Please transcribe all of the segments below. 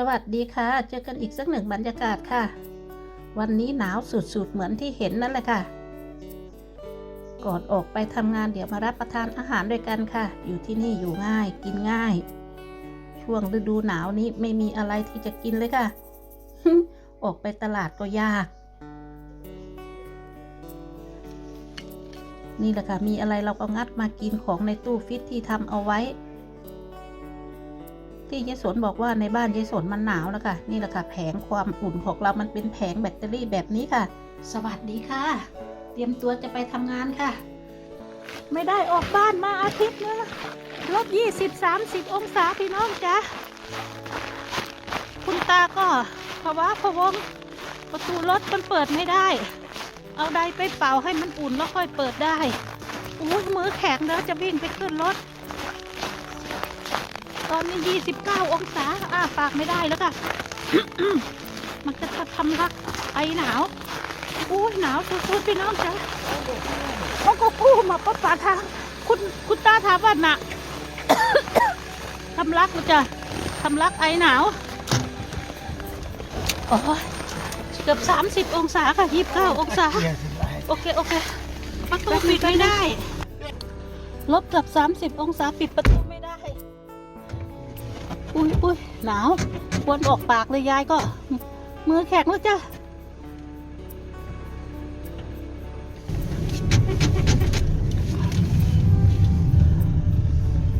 สวัสดีค่ะ เจอกันอีกสักหนึ่งบรรยากาศค่ะ วันนี้หนาวสุดๆ เหมือนที่เห็นนั่นแหละค่ะ ก่อนออกไปทำงานเดี๋ยวมารับประทานอาหารด้วยกันค่ะ อยู่ที่นี่อยู่ง่ายกินง่าย ช่วงฤดูหนาวนี้ไม่มีอะไรที่จะกินเลยค่ะ ออกไปตลาดก็ยาก นี่แหละค่ะ มีอะไรเราก็งัดมากินของในตู้ฟิตที่ทำเอาไว้ ที่ยายสนบอกว่าในบ้านยายสนมันหนาวแล้วค่ะ นี่แหละค่ะ แผงความอุ่นของเรามันเป็นแผงแบตเตอรี่แบบนี้ค่ะ สวัสดีค่ะ เตรียมตัวจะไปทำงานค่ะ ไม่ได้ออกบ้านมาอาทิตย์นึงลบยี่สิบสามสิบองศาพี่น้องจ้ะคุณตาก็ภาวะพะวง ประตูรถมันเปิดไม่ได้ เอาใดไปเป่าให้มันอุ่นแล้วค่อยเปิดได้อุ้ยมือแข็งแล้วจะวิ่งไปขึ้นรถ นนี้ 29 องศาอ้าปากไม่ได้แล้วค่ะ มันจะทำรักไอหนาวอู้ยหนาวสุดๆพี่น้องจ้ะเขาก็กู้มาปะปาทางคุณคุณตาถามว่าหนักทำรักมันจะทำรักไอหนาวโอ้ยเกือบ 30 องศาค่ะ29องศา โอเค โอเค ประตูปิดไม่ได้ ลบเกือบ 30 องศาปิดประตู อุ้ยอุ้ยหนาวควนออกปากเลยยายก็ มือแข็งแล้วจ้ะ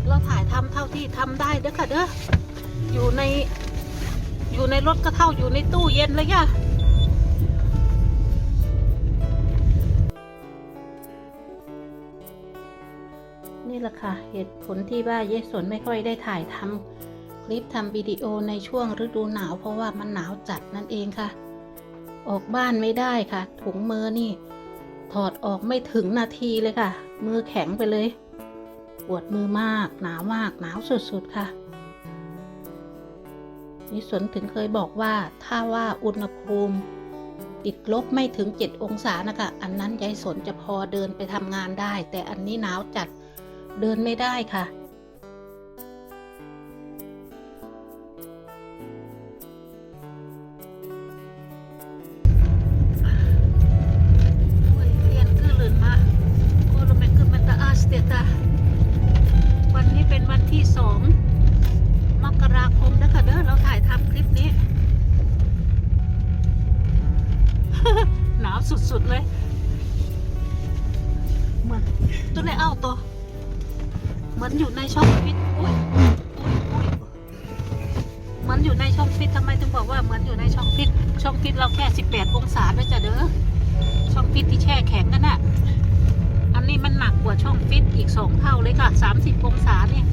เราถ่ายทำเท่าที่ทำได้เด้อค่ะเด้ออยู่ใน อยู่ในรถก็เท่าอยู่ในตู้เย็นเลยย่ะนี่แหละค่ะ เหตุผลที่ว่าเยสนไม่ค่อยได้ถ่ายทำ คลิปทำวิดีโอในช่วงฤดูหนาว เพราะว่ามันหนาวจัดนั่นเองค่ะ ออกบ้านไม่ได้ค่ะ ถุงมือนี่ ถอดออกไม่ถึงนาทีเลยค่ะ มือแข็งไปเลย ปวดมือมาก หนาวมาก หนาวสุดๆค่ะนิสนถึงเคยบอกว่าถ้าว่าอุณหภูมิ ติดลบไม่ถึง 7 องศานะคะ อันนั้นยายสนจะพอเดินไปทำงานได้ แต่อันนี้หนาวจัดเดินไม่ได้ค่ะายทำคลิปนี้ หนาวสุดๆเลยเหมือนตัวไหนเอาตัวเหมือนอยู่ในช่องฟิตอุ้ยอุ้ยอุ้ยเหมือนอยู่ในช่องฟิตทำไมถึงบอกว่าเหมือนอยู่ในช่องฟิตช่องฟิตเราแค่ 18 องศาด้วยจ้ะเด้อช่องฟิตที่แช่แข็งกันน่ะอันนี้มันหนักกว่าช่องฟิตอีกสองเท่าเลยค่ะ 30 องศาเนี่ย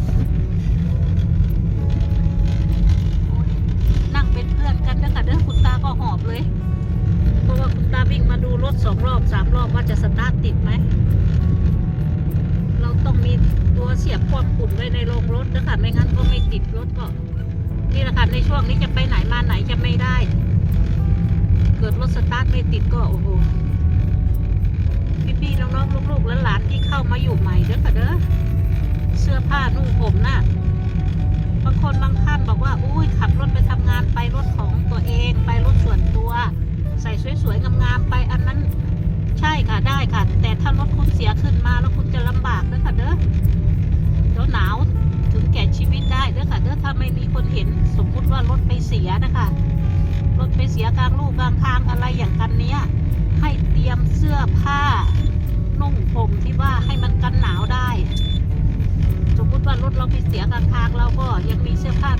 ก็หอบเลย เพราะว่าคุณตาวิ่งมาดูรถสองรอบสามรอบว่าจะสตาร์ทติดไหม เราต้องมีตัวเสียบความอุ่นไว้ในโรงรถนะคะไม่งั้นก็ไม่ติดรถก็นี่แหละค่ะในช่วงนี้จะไปไหนมาไหนจะไม่ได้ เกิดรถสตาร์ทไม่ติดก็โอ้โหพี่ๆน้องๆลูกๆและหลานที่เข้ามาอยู่ใหม่เด้อค่ะเด้อเสื้อผ้านุ่งผมน่ะบางคนบางท่านบอกว่าอุ้ยขับรถไปทำงานไปรถของตัวเองไป ถ้ารถคุณเสียขึ้นมาแล้วคุณจะลำบากเด้อค่ะเด้อแล้วหนาวถึงแก่ชีวิตได้เด้อค่ะเด้อถ้าไม่มีคนเห็นสมมุติว่ารถไปเสียนะคะรถไปเสียกลางลูกกลางทางอะไรอย่างกันเนี้ยให้เตรียมเสื้อผ้านุ่งผมที่ว่าให้มันกันหนาวได้ สมมุติว่ารถเราไปเสียกลางทางเราก็ยังมีเสื้อผ้า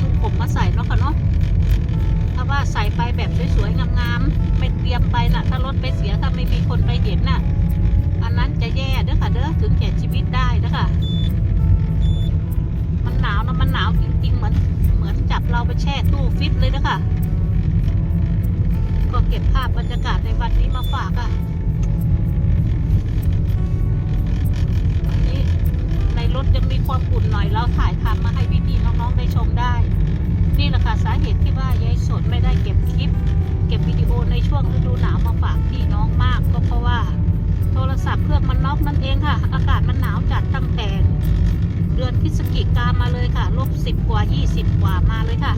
ากาศในวันนี้มาฝากอะวันนี้ในรถยังมีความอุ่นหน่อยเราถ่ายทำมาให้พี่ๆน้องๆได้ชมได้ นี่แหละค่ะสาเหตุที่ว่ายายสนไม่ได้เก็บคลิป เก็บวิดีโอในช่วงฤดูหนาวมาฝากพี่น้องมาก ก็เพราะว่า โทรศัพท์เครื่องมันน็อกนั่นเองค่ะ อากาศมันหนาวจัดตั้งแต่เดือนพฤศจิกามาเลยค่ะลบสิบกว่ายี่สิบกว่ามาเลยค่ะ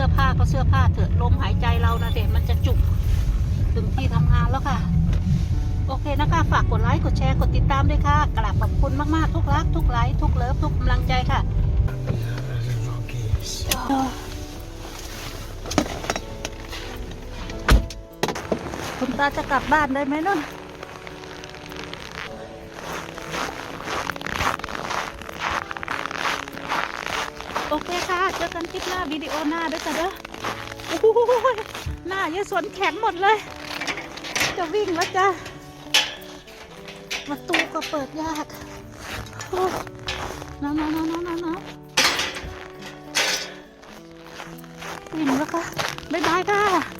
สื้อผ้าก็เสื้อผ้าเถอะลมหายใจเรานะเด็มันจะจุกถึงที่ทำงานแล้วค่ะ โอเคนะคะ ฝากกดไลค์กดแชร์กดติดตามด้วยค่ะกราบขอบคุณมากๆ ทุกรัก ทุกไลค์ทุกเลิฟทุกกำลังใจค่ะคุณตาจะกลับบ้านได้ไหมนุ่น โอเคค่ะ เจอกันคลิปหน้าวิดีโอหน้าด้วยจ้ะเด้อโอ้โหหน้าเยอะสวนแข็งหมดเลย จะวิ่งแล้วจ้ะประตูก็เปิดยากโอ้น้ำน้ำน้ำน้ำน้ำน้ำวิ่งแล้วค่ะบ๊ายบายค่ะ